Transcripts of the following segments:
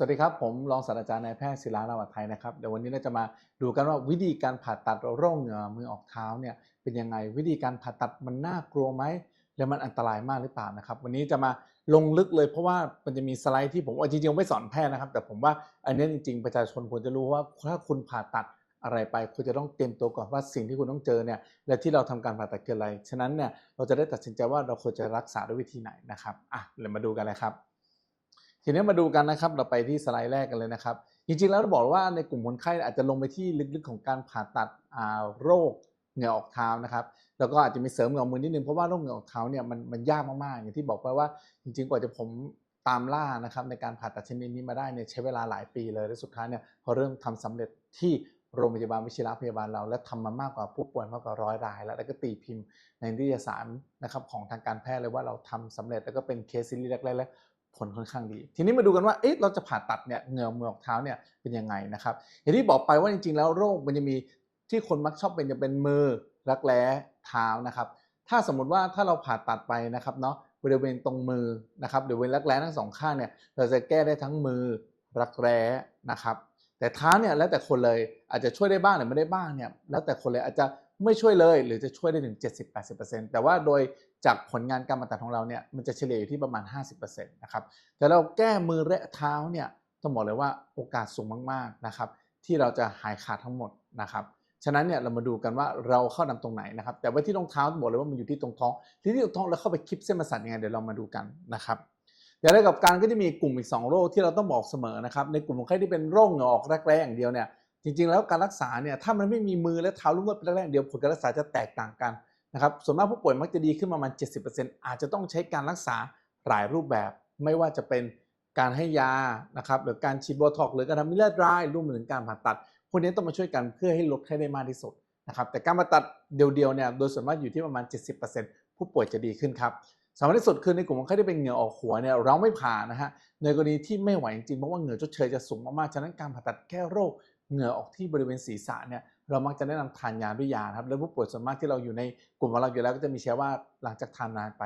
สวัสดีครับ ผมรองศาสตราจารย์นายแพทย์ศิลาลาวัฒไทยนะครับเดี๋ยววันนี้เราจะมาดูกันว่าวิธีการผ่าตัดโรคเหงื่อมือออกเท้าเนี่ยเป็นยังไงวิธีการผ่าตัดมันน่ากลัวไหมแล้วมันอันตรายมากหรือเปล่านะครับ วันนี้จะมาลงลึกเลยเพราะว่ามันจะมีสไลด์ที่ผมว่าจริงๆไม่สอนแพทย์นะครับ แต่ผมว่าอันนี้จริง ๆ ประชาชนควรจะรู้ว่าถ้าคุณผ่าตัดอะไรไปคุณจะต้องเตรียมตัวก่อนว่าสิ่งที่คุณต้องเจอเนี่ยและที่เราทำการผ่าตัดคืออะไร ฉะนั้นเนี่ยเราจะได้ตัดสินใจว่าเราควรจะรักษาด้วยวิธีไหนนะครับอะเรามาดูกันเลยครับ ทีนี้มาดูกันนะครับเราไปที่สไลด์แรกกันเลยนะครับ จริงๆแล้วเราบอกว่าในกลุ่มคนไข้อาจจะลงไปที่ลึกๆของการผ่าตัดโรคเหงื่อออกเท้านะครับแล้วก็อาจจะมีเสริมเหงื่อมือนิดนึงเพราะว่าโรคเหงื่อออกเท้าเนี่ยมันมันยากมากๆอย่างที่บอกไปว่าจริงๆกว่าจะผมตามล่านะครับในการผ่าตัดชนิดนี้มาได้เนี่ยใช้เวลาหลายปีเลยและสุดท้ายเนี่ยพอเริ่มทำสำเร็จที่โรงพยาบาลวิชิระพยาบาลเรา และทำมามากกว่าผู้ป่วยมากกว่าร้อยราย แล้วแล้วก็ตีพิมพ์ในนิตยสารนะครับของทางการแพทย์เลยว่าเราทำสำเร็จแล้วก็เป็นเคสซีรีส์แรกๆและ ผลค่อนข้างดี ทีนี้มาดูกันว่าเอ๊ะเราจะผ่าตัดเนี่ยเหงื่อมือออกเท้าเนี่ยเป็นยังไงนะครับ อย่างที่บอกไปว่าจริงๆ แล้วโรคมันจะมีที่คนมักชอบเป็นจะเป็นมือรักแร้เท้านะครับ ถ้าสมมติว่าถ้าเราผ่าตัดไปนะครับเนาะบริเวณตรงมือนะครับหรือบริเวณรักแร้ทั้งสองข้างเนี่ยเราจะแก้ได้ทั้งมือรักแร้นะครับ แต่เท้าเนี่ยแล้วแต่คนเลยอาจจะช่วยได้บ้างหรือไม่ได้บ้างเนี่ยแล้วแต่คนเลยอาจจะไม่ช่วยเลยหรือจะช่วยได้ถึง 70-80%แต่ว่าโดย จากผลงานการผ่าตัดของเราเนี่ยมันจะเฉลี่ยอยู่ที่ประมาณ 50%นะครับแต่เราแก้มือและเท้าเนี่ยต้องบอกเลยว่าโอกาสสูงมากๆนะครับที่เราจะหายขาดทั้งหมดนะครับฉะนั้นเนี่ยเรามาดูกันว่าเราเข้านำตรงไหนนะครับ แต่ว่าที่ตรงเท้าบอกเลยว่ามันอยู่ที่ตรงท้อง ที่ที่ตรงท้องแล้วเข้าไปคลิปเส้นประสาทยังไงเดี๋ยวเรามาดูกันนะครับเดี๋ยวในกับการก็จะมีกลุ่มอีก 2 โรคที่เราต้องบอกเสมอนะครับ ในกลุ่มคนไข้ที่เป็นโรคเหงื่อออกแรกแร้อย่างเดียวเนี่ยจริงๆ แล้วการรักษาเนี่ยถ้ามันไม่มีมือและเท้าลุ่มเลือดเป็นแรกๆอย่างเดียวผลการรักษาจะแตกต่างกัน นะครับส่วนมากผู้ป่วยมักจะดีขึ้นประมาณ 70%อาจจะต้องใช้การรักษาหลายรูปแบบ ไม่ว่าจะเป็นการให้ยานะครับหรือการฉีดโบท็อกหรือการทำมิลเลอร์ดรายรวมถึงการผ่าตัด พวกนี้ต้องมาช่วยกันเพื่อให้ลดให้ได้มากที่สุดนะครับแต่การผ่าตัดเดียวๆเนี่ยโดยส่วนมากอยู่ที่ประมาณ 70%ผู้ป่วยจะดีขึ้นครับสำคัญที่สุดคือในกลุ่มคนไข้ที่เป็นเหงื่อออกหัวเนี่ยเราไม่ผ่านะฮะในกรณีที่ไม่ไหวจริงๆเพราะว่าเหงื่อชดเชยจะสูงมากๆฉะนั้นการผ่าตัดแก้โรคเหงื่อออกที่บริเวณศีรษะเนี่ย เรามักจะแนะนำทานยาด้วยยาครับแล้วผู้ป่วยส่วนมากที่เราอยู่ในกลุ่มของเราอยู่แล้วก็จะมีแชร์ว่าหลังจากทานนานไป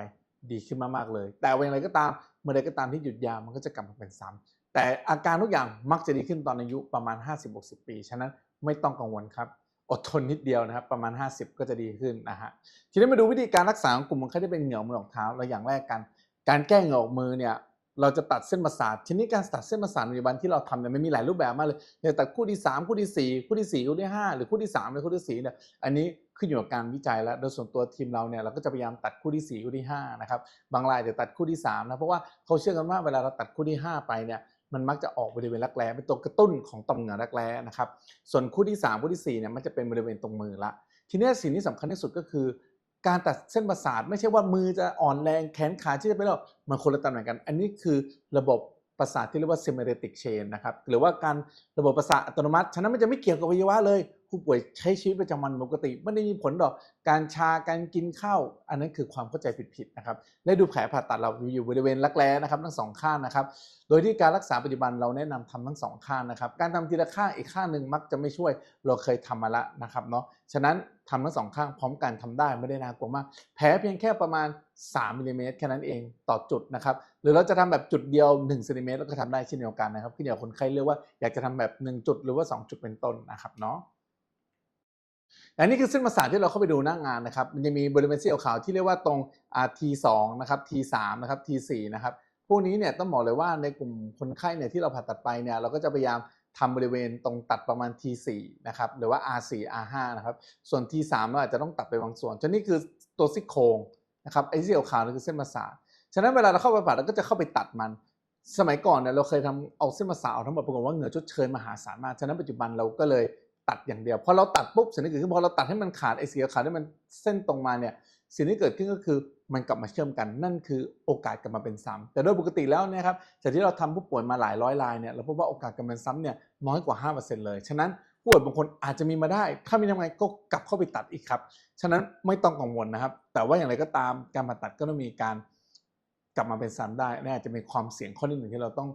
ดีขึ้นมากๆเลย แต่อย่างไรก็ตามเมื่อใดก็ตามที่หยุดยามันก็จะกลับมาเป็นซ้ำแต่อาการทุกอย่างมักจะดีขึ้นตอนอายุประมาณ 50-60 ปี ฉะนั้นไม่ต้องกังวลครับอดทนนิดเดียวนะครับประมาณ 50 ก็จะดีขึ้นนะฮะทีนี้มาดูวิธีการรักษาของกลุ่มคนไข้ที่เป็นเหงื่อมือออกเท้าเราอย่างแรกกัน การแก้เหงื่อออกมือเนี่ย เราจะตัดเส้นประสาททีนี้การตัดเส้นประสาทในปัจจุบันที่เราทำเนี่ยมันมีหลายรูปแบบมากเลยเนี่ยตัดคู่ที่ 3 คู่ที่ 4 คู่ที่ 4 คู่ที่ 5 หรือคู่ที่3หรือคู่ที่4เนี่ยอันนี้ขึ้นอยู่กับการวิจัยแล้วโดยส่วนตัวทีมเราเนี่ยเราก็จะพยายามตัดคู่ที่ 4 คู่ที่5นะครับบางรายจะตัดคู่ที่3นะเพราะว่าเขาเชื่อกันว่าเวลาเราตัดคู่ที่ 5 ไปเนี่ยมันมักจะออกบริเวณรักแร้เป็นตัวกระตุ้นของต่อมเหงื่อรักแร้นะครับส่วนคู่ที่ 3 คู่ที่4เนี่ยมันจะเป็นบริเวณตรงมือละทีนี้สิ่งที่สำคัญที่สุดก็คือ การตัดเส้นประสาทไม่ใช่ว่ามือจะอ่อนแรงแขนขาที่จะไปแล้วมันคนละตำแหน่งกัน อันนี้คือระบบประสาทที่เรียกว่า sympathetic chain นะครับหรือว่าการระบบประสาทอัตโนมัติ ฉะนั้นมันจะไม่เกี่ยวกับอวัยวะเลย ผู้ป่วยใช้ชีวิตประจำวันปกติไม่ได้มีผลต่อการชาการกินข้าวอันนั้นคือความเข้าใจผิดๆนะครับและดูแผลผ่าตัดเราอยู่บริเวณรักแร้นะครับทั้งสองข้างนะครับ โดยที่การรักษาปัจจุบันเราแนะนำทำทั้งสองข้างนะครับ การทำทีละข้างอีกข้างหนึ่งมักจะไม่ช่วยเราเคยทำมาแล้วนะครับเนาะฉะนั้นทำทั้งสองข้างพร้อมกันทำได้ไม่ได้น่ากลัวมากแผลเพียงแค่ประมาณ3มิลลิเมตรแค่นั้นเองต่อจุดนะครับหรือเราจะทำแบบจุดเดียว1เซนติเมตรเราก็ทำได้เช่นเดียวกันนะครับขึ้นอยู่กับคนไข้เลือกว่าอยากจะทำแบบ 1 จุดหรือว่า 2 จุดเป็นต้นนะครับเนาะ อันนี้คือเส้นประสาทที่เราเข้าไปดูหน้างานนะครับ มันจะมีบริเวณสีขาวที่เรียกว่าตรง T2 นะครับ T3 นะครับ T4 นะครับพวกนี้เนี่ยต้องบอกเลยว่าในกลุ่มคนไข้เนี่ยที่เราผ่าตัดไปเนี่ยเราก็จะพยายามทำบริเวณตรงตัดประมาณ T4 นะครับหรือว่า R4 R5 นะครับส่วน T3 เราอาจจะต้องตัดไปบางส่วนฉะนี้คือตัวซี่โครงนะครับไอ้สีขาวนี่คือเส้นประสาทฉะนั้นเวลาเราเข้าไปผ่าเราก็จะเข้าไปตัดมัน สมัยก่อนเนี่ยเราเคยทำเอาเส้นประสาทออกทั้งหมดปรากฏว่าเหงื่อชดเชยมหาศาลมากฉะนั้นปัจจุบันเราก็เลย ตัดอย่างเดียวพอเราตัดปุ๊บสิ่งที่เกิดขึ้นพอเราตัดให้มันขาดไอ้สียขาวที่มันเส้นตรงมาเนี่ยสิ่งที่เกิดขึ้นก็คือมันกลับมาเชื่อมกันนั่นคือโอกาสกลับมาเป็นซ้ำแต่โดยปกติแล้วนี่ยครับจากที่เราทำผู้ป่วยมาหลายร้อยรายเนี่ยเราพบว่าโอกาสกลับมาเป็นซ้ำเนี่ยน้อยกว่า 5%เลยฉะนั้นผู้ป่วยบางคนอาจจะมีมาได้ ถ้ามีทำไงก็กลับเข้าไปตัดอีกครับ ฉะนั้นไม่ต้องกังวลนะครับ แต่ว่าอย่างไรก็ตามการผ่าตัดก็ต้องมีการกลับมาเป็นซ้ำได้และอาจจะมีความเสี่ยงข้อที่หนึ่งที่เราต้อง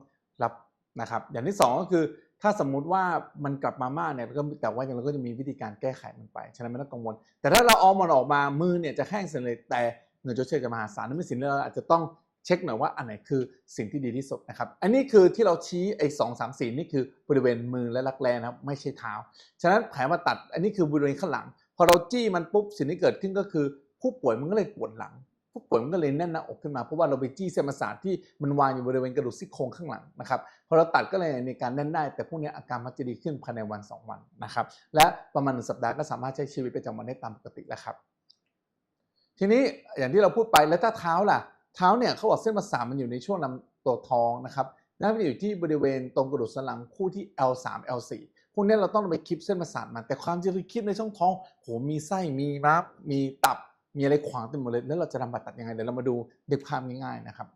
รับนะครับ อย่างที่สองก็คือ ถ้าสมมุติว่ามันกลับมามากเนี่ยก็แต่ว่าเราก็จะมีวิธีการแก้ไขมันไป ฉะนั้นไม่ต้องกังวล แต่ถ้าเราเอามันออกมามือเนี่ยจะแห้งเสร็จเลยแต่เงื่อชดเชยจะมหาศาลนั่นเป็นสิ่งที่เราอาจจะต้องเช็คหน่อยว่าอันไหนคือสิ่งที่ดีที่สุดนะครับ อันนี้คือที่เราชี้ไอ้สองสามสี่นี่คือบริเวณมือและรักแร้นะครับไม่ใช่เท้า ฉะนั้นแผลมาตัดอันนี้คือบริเวณข้างหลัง พอเราจี้มันปุ๊บสิ่งที่เกิดขึ้นก็คือ ผู้ป่วยมันก็เลยปวดหลัง ผู้ป่วยมันก็เลยแน่นหน้าอกขึ้นมาเพราะว่าเราไปจี้เส้นประสาทที่มันวางอยู่บริเวณกระดูกซี่โครงข้างหลังนะครับพอเราตัดก็เลยในการแน่นได้ แต่พวกนี้อาการมักจะดีขึ้นภายในวัน 2 วันนะครับและประมาณหนึ่งสัปดาห์ก็สามารถใช้ชีวิตประจำวันได้ตามปกติแล้วครับ ทีนี้อย่างที่เราพูดไปแล้วถ้าเท้าล่ะเท้าเนี่ยเขาบอกเส้นประสาทมันอยู่ในช่วงลำตัวท้องนะครับนั่นมันอยู่ที่บริเวณตรงกระดูกสันหลังคู่ที่ L3 L4 พวกนี้เราต้องไปคลิปเส้นประสาทมันแต่ความจริงคือคลิปในช่องท้องโหมีไส้มีม้ามมีตับ มีอะไรขวางเต็มหมดเลย แล้วเราจะทำผ่าตัดยังไง เดี๋ยวเรามาดูเด็กภาพง่ายๆนะครับ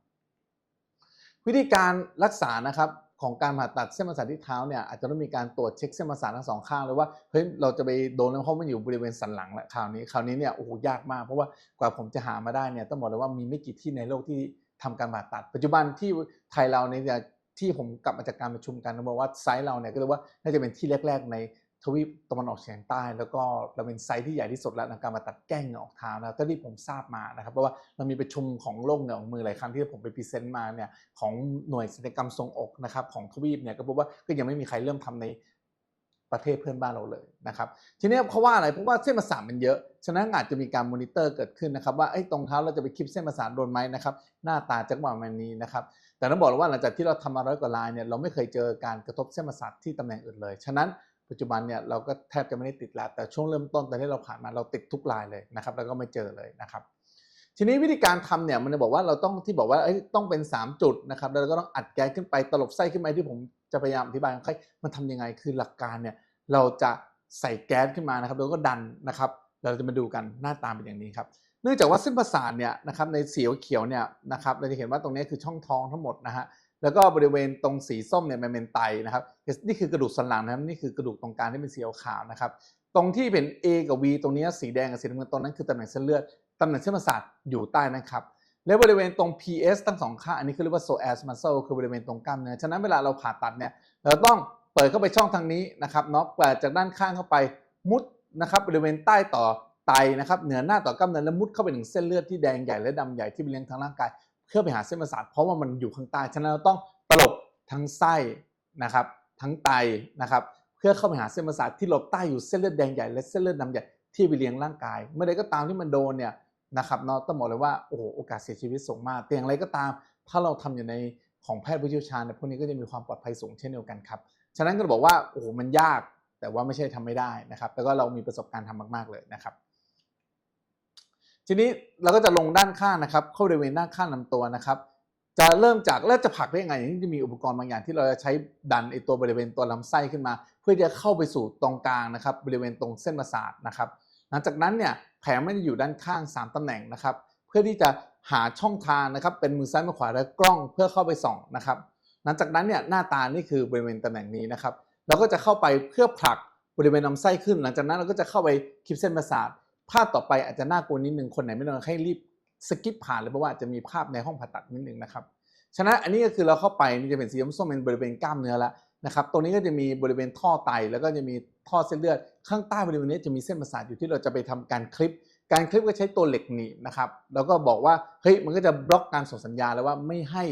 วิธีการรักษานะครับของการผ่าตัดเส้นประสาทที่เท้าเนี่ยอาจจะต้องมีการตรวจเช็คเส้นประสาททั้งสองข้างเลยว่าเฮ้ยเราจะไปโดนแล้วเพราะมันอยู่บริเวณสันหลังแหละคราวนี้คราวนี้เนี่ยโอ้โหยากมากเพราะว่ากว่าผมจะหามาได้เนี่ยต้องบอกเลยว่ามีไม่กี่ที่ในโลกที่ทำการผ่าตัด ปัจจุบันที่ไทยเราเนี่ยที่ผมกลับมาจากการประชุมกันนะบอกว่าไซส์เราเนี่ยก็เรียกว่าน่าจะเป็นที่แรก ๆ ใน ทวีปตะวันออกเฉียงใต้ แล้วก็เราเป็นไซส์ที่ใหญ่ที่สุดแล้วในการมาตัดแก้งเหงือกอกเท้านะเท่าที่ผมทราบมานะครับเพราะว่าเรามีประชุมของโลกเหนือของมือหลายครั้งที่ผมไปพรีเซนต์มาเนี่ยของหน่วยศัลยกรรมทรงอกนะครับของทวีปเนี่ยก็พบว่าก็ยังไม่มีใครเริ่มทำในประเทศเพื่อนบ้านเราเลยนะครับทีนี้เพราะว่าอะไรเพราะว่าเส้นประสาทมันเยอะ ฉะนั้นอาจจะมีการมอนิเตอร์เกิดขึ้นนะครับว่าไอ้ตรงเท้าเราจะไปคลิปเส้นประสาทโดนไหมนะครับหน้าตาจะประมาณนี้นะครับแต่ต้องบอกเลยว่าหลังจากที่เราทำมาร้อยกว่าลายเนี่ยเราไม่เคยเจอการกระทบเส้นประสาทที่ตำแหน่งอื่นเลย ฉะนั้น ปัจจุบันเนี่ยเราก็แทบจะไม่ได้ติดแล้วแต่ช่วงเริ่มต้นตอนที่เราผ่านมาเราติดทุกลายเลยนะครับ แล้วก็ไม่เจอเลยนะครับ ทีนี้วิธีการทำเนี่ยมันจะบอกว่าเราต้องที่บอกว่าต้องเป็น 3 จุดนะครับแล้วเราก็ต้องอัดแก๊สขึ้นไปตลบไส้ขึ้นไปที่ผมจะพยายามอธิบายให้มันทำยังไงคือหลักการเนี่ยเราจะใส่แก๊สขึ้นมานะครับ แล้วก็ดันนะครับเราจะมาดูกันหน้าตาเป็นอย่างนี้ครับเนื่องจากว่าเส้นประสาทเนี่ยนะครับในสีเขียวเนี่ยนะครับเราจะเห็นว่าตรงนี้คือช่องท้องทั้งหมดนะฮะ แล้วก็บริเวณตรงสีส้มเนี่ยมันเป็นไตนะครับ นี่คือกระดูกสันหลังนะครับนี่คือกระดูกตรงกลางที่เป็นสีขาวนะครับ ตรงที่เป็น A กับ V ตรงนี้สีแดงกับสีน้ำเงินตรงนั้นคือตำแหน่งเส้นเลือดตำแหน่งเส้นประสาทอยู่ใต้นะครับและบริเวณตรง PS ทั้งสองข้างอันนี้คือเรียกว่า psoas muscle คือบริเวณตรงกล้ามเนื้อฉะนั้นเวลาเราผ่าตัดเนี่ยเราต้องเปิดเข้าไปช่องทางนี้นะครับเนาะเปิดจากด้านข้างเข้าไปมุดนะครับบริเวณใต้ต่อไตนะครับเหนือหน้าต่อกล้ามเนื้อแล้วมุดเข้าไปถึงเส้นเลือดที่แดงใหญ่และดำใหญ่ที่ไปเลี้ยงทางร่างกาย เพื่อไปหาเส้นประสาทเพราะว่ามันอยู่ข้างใต้ฉะนั้นเราต้องตลบทั้งไส้นะครับ ทั้งไตนะครับเพื่อเข้าไปหาเส้นประสาทที่หลบใต้อยู่เส้นเลือดแดงใหญ่และเส้นเลือดดำใหญ่ที่ไปเลี้ยงร่างกาย เมื่อใดก็ตามที่มันโดนเนี่ยนะครับเนาะต้องบอกเลยว่าโอ้โอกาสเสียชีวิตสูงมากแต่อย่างไรก็ตาม ถ้าเราทำอยู่ในของแพทย์ผู้เชี่ยวชาญเนี่ยพวกนี้ก็จะมีความปลอดภัยสูงเช่นเดียวกันครับฉะนั้นก็บอกว่าโอ้โหมันยากแต่ว่าไม่ใช่ทำไม่ได้นะครับแต่ก็เรามีประสบการณ์ทำมาก ๆเลยนะครับ ทีนี้เราก็จะลงด้านข้างนะครับ เข้าบริเวณด้านข้างลำตัวนะครับ จะเริ่มจากแล้วจะผลักได้ยังไงอย่างที่จะมีอุปกรณ์บางอย่างที่เราจะใช้ดันไอตัวบริเวณตัวลำไส้ขึ้นมา เพื่อจะเข้าไปสู่ตรงกลางนะครับ บริเวณตรงเส้นประสาทนะครับ หลังจากนั้นเนี่ยแผลไม่ได้อยู่ด้านข้าง 3ตำแหน่งนะครับ เพื่อที่จะหาช่องทางนะครับ เป็นมือซ้ายมือขวาและกล้องเพื่อเข้าไปส่องนะครับ หลังจากนั้นเนี่ยหน้าตานี่คือบริเวณตำแหน่งนี้นะครับ เราก็จะเข้าไปเพื่อผลักบริเวณลำไส้ขึ้น หลังจากนั้นเราก็จะเข้าไปคลิปเส้นประสาท ภาพต่อไปอาจจะน่ากลัวนิดนึงคนไหนไม่โดนให้รีบสกิปผ่านเลยเพราะว่าจะมีภาพในห้องผ่าตัดนิดนึงนะครับฉะนั้นอันนี้ก็คือเราเข้าไปนี่จะเป็นสีส้มเป็นบริเวณกล้ามเนื้อแล้วนะครับตรงนี้ก็จะมีบริเวณท่อไต แล้วก็จะมีท่อเส้นเลือด ข้างใต้บริเวณนี้จะมีเส้นประสาทอยู่ที่เราจะไปทำการคลิป การคลิปก็ใช้ตัวเหล็กหนีบนะครับแล้วก็บอกว่าเฮ้ยมันก็จะบล็อกการส่งสัญญาณแล้วว่าไม่ให้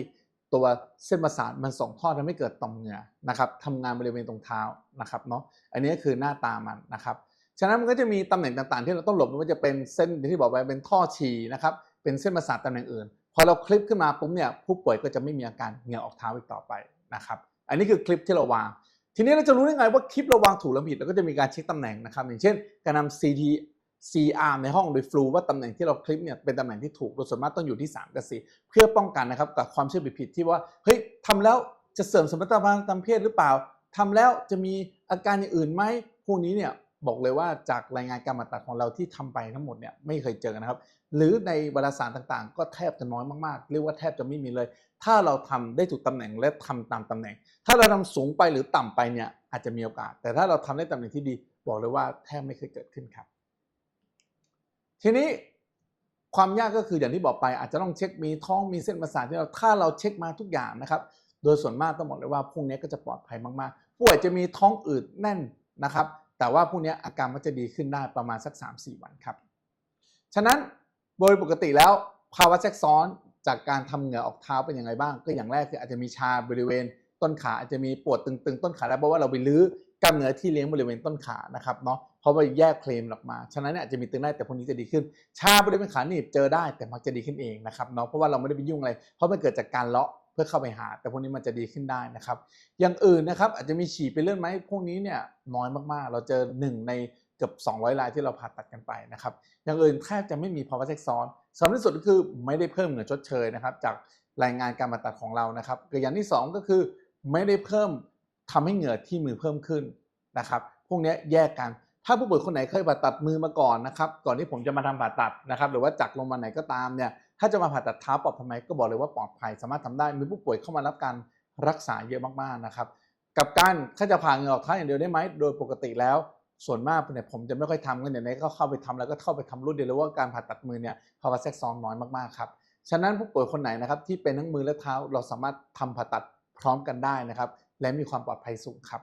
ตัวเส้นประสาทมันส่งท่อทำให้เกิดต่อมเหงื่อนะครับทำงานบริเวณตรงเท้านะครับเนาะอันนี้คือหน้าตามันนะครับ ฉะนั้นมันก็จะมีตำแหน่งต่างๆ ที่เราต้องหลบไม่ว่าจะเป็นเส้นที่บอกไปเป็นท่อฉี่นะครับเป็นเส้นประสาทตำแหน่งอื่น พอเราคลิปขึ้นมาปุ๊บเนี่ยผู้ป่วยก็จะไม่มีอาการเหงื่อออกเท้าอีกต่อไปนะครับอันนี้คือคลิปที่เราวาง ทีนี้เราจะรู้ได้ไงว่าคลิปเราวางถูกหรือผิดเราก็จะมีการเช็คตำแหน่งนะครับอย่างเช่น การนำ CT CR ในห้องโดยฟลูว่าตำแหน่งที่เราคลิปเนี่ยเป็นตำแหน่งที่ถูกโดยส่วนมากต้องอยู่ที่ 3 กับ 4 เพื่อป้องกันนะครับกับความเชื่อผิดๆที่ว่าเฮ้ยทำแล้วจะเสริมสมรรถภาพทางเพศหรือเปล่าทำแล้วจะมีอาการอย่างอื่นไหมพวกนี้เนี่ย บอกเลยว่าจากรายงานการผ่าตัดของเราที่ทำไปทั้งหมดเนี่ยไม่เคยเจอนะครับ หรือในวารสารต่างๆ ก็แทบจะน้อยมากๆ เรียกว่าแทบจะไม่มีเลย ถ้าเราทำได้ถูกตำแหน่งและทำตามตำแหน่ง ถ้าเราทำสูงไปหรือต่ำไปเนี่ยอาจจะมีโอกาส แต่ถ้าเราทำได้ตำแหน่งที่ดี บอกเลยว่าแทบไม่เคยเกิดขึ้นครับ ทีนี้ความยากก็คืออย่างที่บอกไป อาจจะต้องเช็คมีท้องมีเส้นประสาทที่เราถ้าเราเช็คมาทุกอย่างนะครับ โดยส่วนมากต้องบอกเลยว่าพวกนี้ก็จะปลอดภัยมากๆป่วยจะมีท้องอืดแน่นนะครับ แต่ว่าพวกนี้อาการมันจะดีขึ้นได้ประมาณสัก 3-4 วันครับ ฉะนั้นโดยปกติแล้วภาวะแทรกซ้อนจากการทำเหงื่อออกเท้าเป็นยังไงบ้าง ก็อย่างแรกคืออาจจะมีชาบริเวณต้นขาอาจจะมีปวดตึงๆ ต้นขาได้เพราะว่าเราไปลื้อกล้ามเนื้อที่เลี้ยงบริเวณต้นขานะครับเนาะเพราะว่าแยกเคลมออกมา ฉะนั้นเนี่ยอาจจะมีตึงได้แต่พวกนี้จะดีขึ้น ชาบริเวณขาหนีบเจอได้แต่มักจะดีขึ้นเองนะครับเนาะเพราะว่าเราไม่ได้ไปยุ่งอะไรเพราะมันเกิดจากการเลาะ พื่อเข้าไปหา แต่พวกนี้มันจะดีขึ้นได้นะครับ อย่างอื่นนะครับอาจจะมีฉี่เป็นเลือดไหมพวกนี้เนี่ยน้อยมากๆ เราเจอหนึ่งในเกือบ 200 รายที่เราผ่าตัดกันไปนะครับ อย่างอื่นแทบจะไม่มีภาวะแทรกซ้อนสำคัญที่สุดก็คือไม่ได้เพิ่มเงื่อชดเชยนะครับ จากรายงานการผ่าตัดของเรานะครับคืออย่างที่สองก็คือไม่ได้เพิ่มทำให้เหงื่อที่มือเพิ่มขึ้นนะครับ พวกนี้แยกกัน ถ้าผู้ป่วยคนไหนเคยผ่าตัดมือมาก่อนนะครับก่อนที่ผมจะมาทำผ่าตัดนะครับหรือว่าจากโรงพยาบาลไหนก็ตามเนี่ยถ้าจะมาผ่าตัดเท้าปลอดภัยไหมก็บอกเลยว่าปลอดภัยสามารถทำได้มีผู้ป่วยเข้ามารับการรักษาเยอะมากๆนะครับกับการถ้าจะผ่าเงืออกเท้าอย่างเดียวได้ไหมโดยปกติแล้วส่วนมากเนี่ยผมจะไม่ค่อยทำกันเดี๋ยวนี้ก็เข้าไปทำแล้วก็เข้าไปทำรุ่นเดียวเลยว่าการผ่าตัดมือเนี่ยภาวะแทรกซ้อนน้อยมากๆครับฉะนั้นผู้ป่วยคนไหนนะครับที่เป็นทั้งมือและเท้าเราสามารถทำผ่าตัดพร้อมกันได้นะครับ และมีความปลอดภัยสูงครับ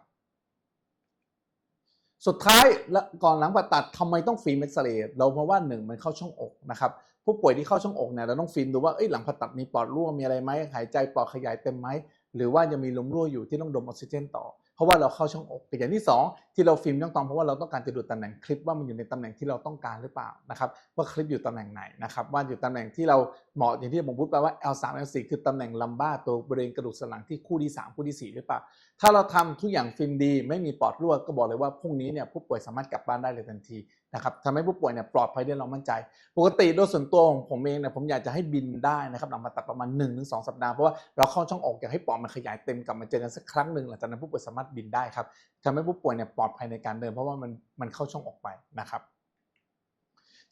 สุดท้ายและก่อนหลังผ่าตัดทำไมต้องฟิล์มเอ็กซเรย์เราเพราะว่าหนึ่งมันเข้าช่องอกนะครับผู้ป่วยที่เข้าช่องอกเนี่ยเราต้องฟิล์มดูว่าเอ้ยหลังผ่าตัดมีปอดรั่วมีอะไรไหมหายใจปอดขยายเต็มไหมหรือว่ายังมีลมรั่วอยู่ที่ต้องดมออกซิเจนต่อ เพราะว่าเราเข้าช่องอกเป็นอย่างที่ 2 ที่เราฟิล์มต้องตองเพราะว่าเราต้องการจะดูตำแหน่งคลิปว่ามันอยู่ในตำแหน่งที่เราต้องการหรือเปล่านะครับว่าคลิปอยู่ตำแหน่งไหนนะครับว่าอยู่ตำแหน่งที่เราเหมาะอย่างที่ผมพูดไปว่า L3 L4 คือตำแหน่งลัมบ้าตัวบริเวณกระดูกสันหลังที่คู่ที่3คู่ที่4หรือเปล่าถ้าเราทำทุกอย่างฟิล์มดี ไม่มีปอดรั่วก็บอกเลยว่าพรุ่งนี้เนี่ยผู้ป่วยสามารถกลับบ้านได้เลยทันที นะครับทำให้ผู้ป่วยเนี่ยปลอดภัยได้เรามั่นใจ ปกติโดยส่วนตัวของผมเองเนี่ยผมอยากจะให้บินได้นะครับหลังผ่าตัดประมาณ1นถึงสสัปดาห์เพราะว่าเราเข้าช่องอกอยากให้ปอดมันขยายเต็มกลับมาเจอกันสักครั้งหนึ่งหลังจากนั้นผู้ป่วยสามารถบินได้ครับทำให้ผู้ป่วยเนี่ยปลอดภัยในการเดิน เพราะว่ามันมันเข้าช่องออกไปนะครับ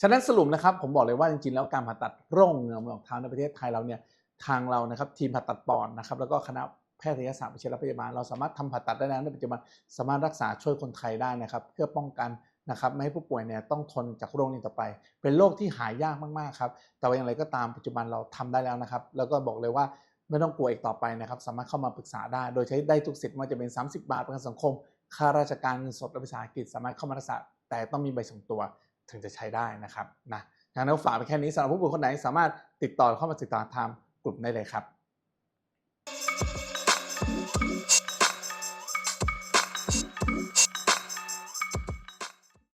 ฉะนั้นสรุปนะครับผมบอกเลยว่าจริงๆแล้วการผ่าตัดร่องเหงือมือออกเท้าในประเทศไทยเราเนี่ยทางเรานะครับทีมผ่าตัดปอดนะครับแล้วก็คณะแพทยศาสตร์วิชาพยาบาล เราสามารถทำผ่าตัดได้แล้วในปัจจุบันสามารถรักษาช่วยคนไทยได้นะครับ เพื่อป้องกัน นะครับไม่ให้ผู้ป่วยเนี่ยต้องทนจากโรคนี้ต่อไป เป็นโรคที่หายยากมากๆครับแต่ว่าอย่างไรก็ตามปัจจุบันเราทำได้แล้วนะครับ แล้วก็บอกเลยว่าไม่ต้องกลัวอีกต่อไปนะครับ สามารถเข้ามาปรึกษาได้ โดยใช้ได้ทุกสิทธิ์ไมันจะเป็น 30 บาทประกันสังคมค่าราชการเงินสดและภาษาอังกฤษสามารถเข้ามารักษาแต่ต้องมีใบส่งตัวถึงจะใช้ได้นะครับนะทางนักฝากไปแค่นี้สำหรับผู้ป่วยคนไหนสามารถติดต่อเข้ามาติดต่อทางกลุ่มได้เลยครับ